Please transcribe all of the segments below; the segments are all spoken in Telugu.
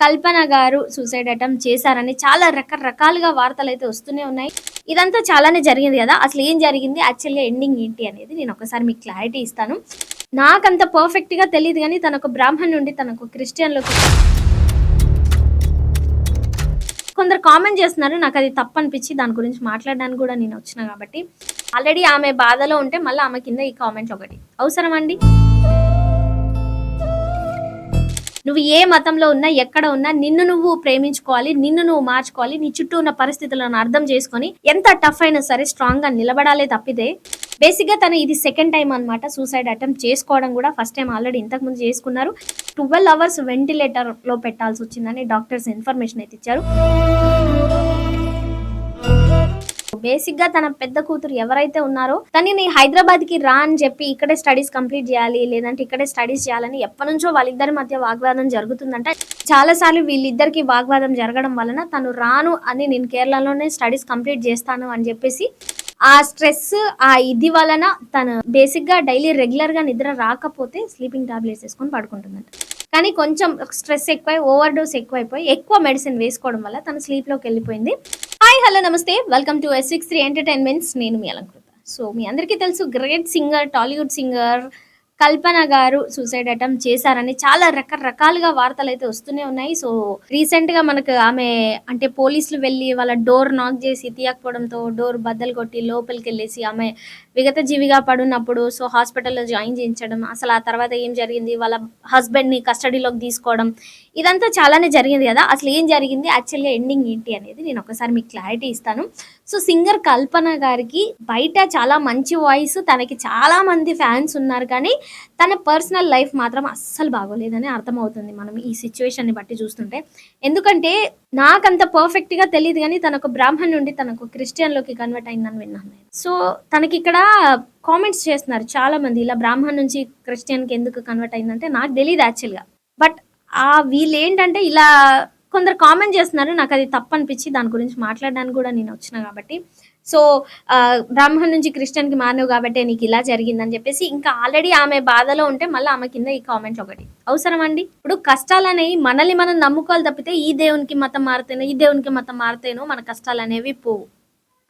కల్పన గారు సూసైడ్ అటెంప్ట్ చేశారని చాలా రకరకాలుగా వార్తలు అయితే వస్తూనే ఉన్నాయి. ఇదంతా చాలానే జరిగింది కదా? అసలు ఏం జరిగింది? యాక్చువల్గా ఎండింగ్ ఏంటి అనేది నేను ఒకసారి మీకు క్లారిటీ ఇస్తాను. నాకంత పర్ఫెక్ట్గా తెలియదు కానీ తన ఒక బ్రాహ్మణ్ నుండి తనకు క్రిస్టియన్లోకి కొందరు కామెంట్ చేస్తున్నారు నాకు అది తప్పు అనిపించి దాని గురించి మాట్లాడడానికి కూడా నేను వచ్చిన కాబట్టి. ఆల్రెడీ ఆమె బాధలో ఉంటే మళ్ళీ ఆమె కింద ఈ కామెంట్ ఒకటి. అవసరం అండి నువ్వు ఏ మతంలో ఉన్నా ఎక్కడ ఉన్నా నిన్ను నువ్వు ప్రేమించుకోవాలి నిన్ను నువ్వు మార్చుకోవాలి నీ చుట్టూ ఉన్న పరిస్థితులను అర్థం చేసుకొని ఎంత టఫ్ అయినా సరే స్ట్రాంగ్గా నిలబడాలే తప్పితే బేసిక్గా తను ఇది సెకండ్ టైం అన్నమాట సూసైడ్ అటెంప్ట్ చేసుకోవడం కూడా ఫస్ట్ టైం ఆల్రెడీ ఇంతకు ముందు చేసుకున్నారు. ట్వెల్వ్ అవర్స్ వెంటిలేటర్లో పెట్టాల్సి వచ్చిందని డాక్టర్స్ ఇన్ఫర్మేషన్ అయితే ఇచ్చారు. బేసిక్గా తన పెద్ద కూతురు ఎవరైతే ఉన్నారో తనని హైదరాబాద్కి రా అని చెప్పి ఇక్కడే స్టడీస్ కంప్లీట్ చేయాలి లేదంటే ఇక్కడే స్టడీస్ చేయాలని ఎప్పటి నుంచో వాళ్ళిద్దరి మధ్య వాగ్వాదం జరుగుతుందంట. చాలా సార్లు వీళ్ళిద్దరికి వాగ్వాదం జరగడం వలన తను రాను అని నేను కేరళలోనే స్టడీస్ కంప్లీట్ చేస్తాను అని చెప్పేసి ఆ స్ట్రెస్ ఆ ఇది వలన తను బేసిక్గా డైలీ రెగ్యులర్గా నిద్ర రాకపోతే స్లీపింగ్ టాబ్లెట్స్ వేసుకొని పడుకుంటుందంట. కానీ కొంచెం స్ట్రెస్ ఎక్కువై ఓవర్ డోస్ ఎక్కువైపోయి ఎక్కువ మెడిసిన్ వేసుకోవడం వల్ల తన స్లీప్లోకి వెళ్ళిపోయింది. హాయ్ హలో నమస్తే. Welcome to S six three entertainments నేను మీ అలంకృత. సో మీ అందరికీ తెలుసు great singer Tollywood singer Kalpana గారు సూసైడ్ అటెంప్ట్ చేశారని చాలా రకరకాలుగా వార్తలు అయితే వస్తూనే ఉన్నాయి. సో రీసెంట్గా మనకు ఆమె అంటే పోలీసులు వెళ్ళి వాళ్ళ డోర్ నాక్ చేసి తీయకపోవడంతో డోర్ బద్దలు కొట్టి లోపలికి వెళ్ళేసి ఆమె విగత జీవిగా పడున్నప్పుడు సో హాస్పిటల్లో జాయిన్ చేయించడం అసలు ఆ తర్వాత ఏం జరిగింది? వాళ్ళ హస్బెండ్ని కస్టడీలోకి తీసుకోవడం ఇదంతా చాలానే జరిగింది కదా? అసలు ఏం జరిగింది? యాక్చువల్గా ఎండింగ్ ఏంటి అనేది నేను ఒకసారి మీకు క్లారిటీ ఇస్తాను. సో సింగర్ కల్పన గారికి బయట చాలా మంచి వాయిస్ తనకి చాలా మంది ఫ్యాన్స్ ఉన్నారు కానీ తన పర్సనల్ లైఫ్ మాత్రం అస్సలు బాగోలేదని అర్థమవుతుంది మనం ఈ సిచ్యువేషన్ని బట్టి చూస్తుంటే. ఎందుకంటే నాకంత పర్ఫెక్ట్గా తెలియదు కానీ తన ఒక బ్రాహ్మణ్ నుండి తనకు క్రిస్టియన్లోకి కన్వర్ట్ అయిందని విన్నాను సో తనకి ఇక్కడ కామెంట్స్ చేస్తున్నారు చాలా మంది ఇలా బ్రాహ్మణ్ నుంచి క్రిస్టియన్కి ఎందుకు కన్వర్ట్ అయిందంటే నాకు తెలియదు యాక్చువల్గా. బట్ ఆ వీళ్ళు ఏంటంటే ఇలా కొందరు కామెంట్ చేస్తున్నారు నాకు అది తప్పు అనిపించి దాని గురించి మాట్లాడడానికి కూడా నేను వచ్చిన కాబట్టి. సో బ్రాహ్మణ్ నుంచి క్రిస్టియన్కి మారినవు కాబట్టి నీకు ఇలా జరిగిందని చెప్పేసి ఇంకా ఆల్రెడీ ఆమె బాధలో ఉంటే మళ్ళీ ఆమె కింద ఈ కామెంట్ ఒకటి. అవసరం అండి? ఇప్పుడు కష్టాలు అనేవి మనల్ని మనం నమ్ముకోవాలి తప్పితే ఈ దేవునికి మతం మారితేనో ఈ దేవునికి మతం మారితేనో మన కష్టాలు అనేవి పోవు.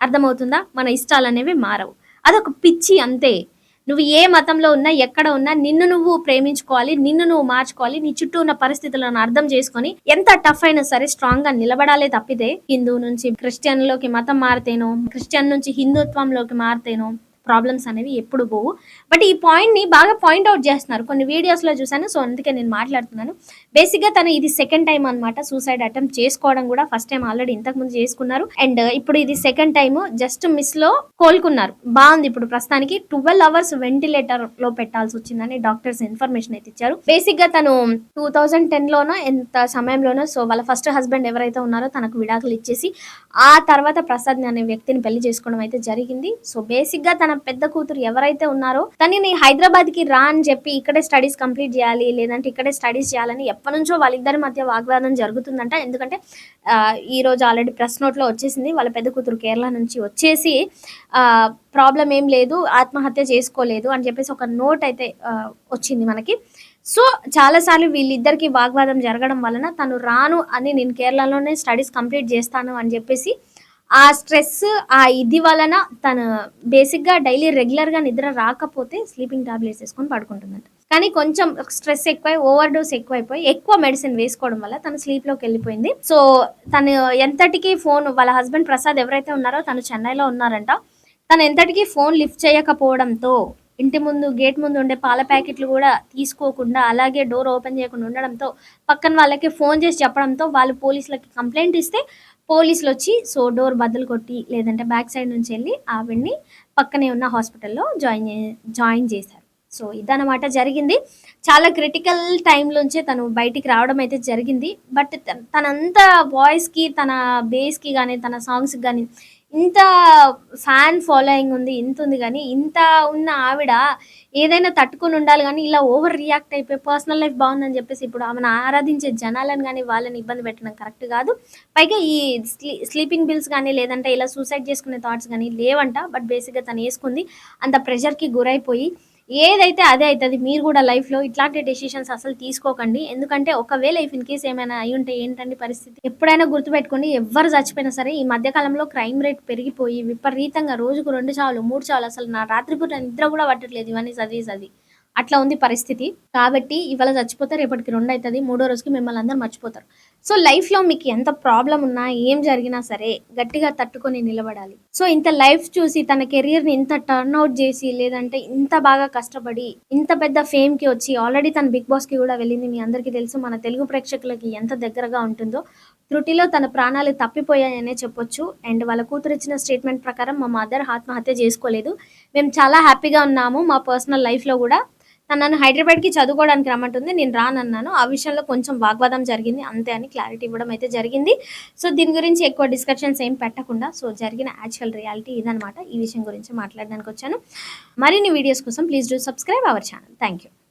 అర్థమవుతుందా? మన ఇష్టాలు అనేవి మారవు. అదొక పిచ్చి అంతే. నువ్వు ఏ మతంలో ఉన్నా ఎక్కడ ఉన్నా నిన్ను నువ్వు ప్రేమించుకోవాలి నిన్ను నువ్వు మార్చుకోవాలి నీ చుట్టూ ఉన్న పరిస్థితులను అర్థం చేసుకొని ఎంత టఫ్ అయినా సరే స్ట్రాంగ్గా నిలబడాలే తప్పితే హిందూ నుంచి క్రిస్టియన్లోకి మతం మారితేనో క్రిస్టియన్ నుంచి హిందుత్వంలోకి మారితేనో ప్రాబ్లమ్స్ అనేవి ఎప్పుడు పోవు. బట్ ఈ పాయింట్ని బాగా పాయింట్ అవుట్ చేస్తున్నారు. కొన్ని వీడియోస్లో చూసాను సో అందుకే నేను మాట్లాడుతున్నాను. బేసిక్గా తను ఇది సెకండ్ టైం అన్నమాట సూసైడ్ అటెంప్ట్ చేసుకోవడం కూడా ఫస్ట్ టైం ఆల్రెడీ ఇంతకు ముందు చేసుకున్నారు. అండ్ uh, ఇప్పుడు ఇది సెకండ్ టైం జస్ట్ మిస్లో కోలుకున్నారు. బాగుంది ఇప్పుడు ప్రస్తుతానికి. ట్వెల్వ్ అవర్స్ వెంటిలేటర్లో పెట్టాల్సి వచ్చిందని డాక్టర్స్ ఇన్ఫర్మేషన్ అయితే ఇచ్చారు. బేసిక్గా తను టూ థౌజండ్ టెన్ లోనో ఎంత సమయంలోనో సో వాళ్ళ ఫస్ట్ హస్బెండ్ ఎవరైతే ఉన్నారో తనకు విడాకులు ఇచ్చేసి ఆ తర్వాత ప్రసాద్ అనే వ్యక్తిని పెళ్ళి చేసుకోవడం అయితే జరిగింది. సో బేసిక్గా తన పెద్ద కూతురు ఎవరైతే ఉన్నారో తనని హైదరాబాద్కి రా అని చెప్పి ఇక్కడే స్టడీస్ కంప్లీట్ చేయాలి లేదంటే ఇక్కడే స్టడీస్ చేయాలని ఎప్పటి నుంచో వాళ్ళిద్దరి మధ్య వాగ్వాదం జరుగుతుందంట. ఎందుకంటే ఈ రోజు ఆల్రెడీ ప్రెస్ నోట్లో వచ్చేసింది. వాళ్ళ పెద్ద కూతురు కేరళ నుంచి వచ్చేసి ప్రాబ్లం ఏం లేదు ఆత్మహత్య చేసుకోలేదు అని చెప్పేసి ఒక నోట్ అయితే వచ్చింది మనకి. సో చాలాసార్లు వీళ్ళిద్దరికి వాగ్వాదం జరగడం వలన తను రాను అని నేను కేరళలోనే స్టడీస్ కంప్లీట్ చేస్తాను అని చెప్పేసి ఆ స్ట్రెస్ ఆ ఇది వలన తను బేసిక్గా డైలీ రెగ్యులర్గా నిద్ర రాకపోతే స్లీపింగ్ టాబ్లెట్స్ వేసుకొని పడుకుంటుందంట. కానీ కొంచెం స్ట్రెస్ ఎక్కువై ఓవర్ డోస్ ఎక్కువైపోయి ఎక్కువ మెడిసిన్ వేసుకోవడం వల్ల తను స్లీప్లోకి వెళ్ళిపోయింది. సో తను ఎంతటికి ఫోన్ వాళ్ళ హస్బెండ్ ప్రసాద్ ఎవరైతే ఉన్నారో తను చెన్నైలో ఉన్నారంట. తను ఎంతటికి ఫోన్ లిఫ్ట్ చేయకపోవడంతో ఇంటి ముందు గేట్ ముందు ఉండే పాల ప్యాకెట్లు కూడా తీసుకోకుండా అలాగే డోర్ ఓపెన్ చేయకుండా ఉండడంతో పక్కన వాళ్ళకి ఫోన్ చేసి చెప్పడంతో వాళ్ళు పోలీసులకి కంప్లైంట్ ఇస్తే పోలీసులు వచ్చి సో డోర్ బద్దలు కొట్టి లేదంటే బ్యాక్ సైడ్ నుంచి వెళ్ళి ఆవిడ్ని పక్కనే ఉన్న హాస్పిటల్లో జాయిన్ జాయిన్ చేశారు. సో ఇదన్నమాట జరిగింది. చాలా క్రిటికల్ టైంలోంచే తను బయటికి రావడం అయితే జరిగింది. బట్ తనంత వాయిస్కి తన బేస్కి కానీ తన సాంగ్స్కి కానీ ఇంత ఫ్యాన్ ఫాలోయింగ్ ఉంది ఇంత ఉంది కానీ ఇంత ఉన్న ఆవిడ ఏదైనా తట్టుకొని ఉండాలి కానీ ఇలా ఓవర్ రియాక్ట్ అయిపోయి పర్సనల్ లైఫ్ బాగుందని చెప్పేసి ఇప్పుడు ఆమెను ఆరాధించే జనాలను కానీ వాళ్ళని ఇబ్బంది పెట్టడం కరెక్ట్ కాదు. పైగా ఈ స్లీ స్లీపింగ్ బిల్స్ కానీ లేదంటే ఇలా సూసైడ్ చేసుకునే థాట్స్ కానీ లేవంట బట్ బేసిక్గా తను వేసుకుంది. అంత ప్రెషర్కి గురైపోయి ఏదైతే అదే అవుతుంది మీరు కూడా లైఫ్లో ఇట్లాంటి డెసిషన్స్ అసలు తీసుకోకండి. ఎందుకంటే ఒకవేళ ఇఫ్ ఇన్ కేస్ ఏమైనా అయి ఉంటే ఏంటండి పరిస్థితి? ఎప్పుడైనా గుర్తుపెట్టుకోండి ఎవరు చచ్చిపోయినా సరే ఈ మధ్యకాలంలో క్రైమ్ రేట్ పెరిగిపోయి విపరీతంగా రోజుకు రెండు చాలు మూడు చాలు అసలు నా రాత్రిపూట నిద్ర కూడా పట్టట్లేదు ఇవన్నీ చదివి చదివి. అట్లా ఉంది పరిస్థితి. కాబట్టి ఇవాళ చచ్చిపోతే రేపటికి రెండు అవుతుంది మూడో రోజుకి మిమ్మల్ని అందరూ మర్చిపోతారు. సో లైఫ్లో మీకు ఎంత ప్రాబ్లం ఉన్నా ఏం జరిగినా సరే గట్టిగా తట్టుకొని నిలబడాలి. సో ఇంత లైఫ్ చూసి తన కెరియర్ని ఇంత టర్న్ అవుట్ చేసి లేదంటే ఇంత బాగా కష్టపడి ఇంత పెద్ద ఫేమ్కి వచ్చి ఆల్రెడీ తన బిగ్ బాస్కి కూడా వెళ్ళింది మీ అందరికీ తెలుసు మన తెలుగు ప్రేక్షకులకి ఎంత దగ్గరగా ఉంటుందో త్రుటిలో తన ప్రాణాలు తప్పిపోయాయనే చెప్పొచ్చు. అండ్ వాళ్ళ కూతురు ఇచ్చిన స్టేట్మెంట్ ప్రకారం మా మదర్ ఆత్మహత్య చేసుకోలేదు. మేము చాలా హ్యాపీగా ఉన్నాము మా పర్సనల్ లైఫ్లో కూడా. తను నన్ను హైదరాబాద్కి చదువుకోవడానికి రమ్మంటుంది. నేను రానన్నాను. ఆ విషయంలో కొంచెం వాగ్వాదం జరిగింది. అంతే అని క్లారిటీ ఇవ్వడం అయితే జరిగింది. సో దీని గురించి ఎక్కువ డిస్కషన్స్ ఏం పెట్టకుండా సో జరిగిన యాక్చువల్ రియాలిటీ ఇదనమాట ఈ విషయం గురించి మాట్లాడడానికి వచ్చాను మరిన్ని వీడియోస్ కోసం please do subscribe our channel. Thank you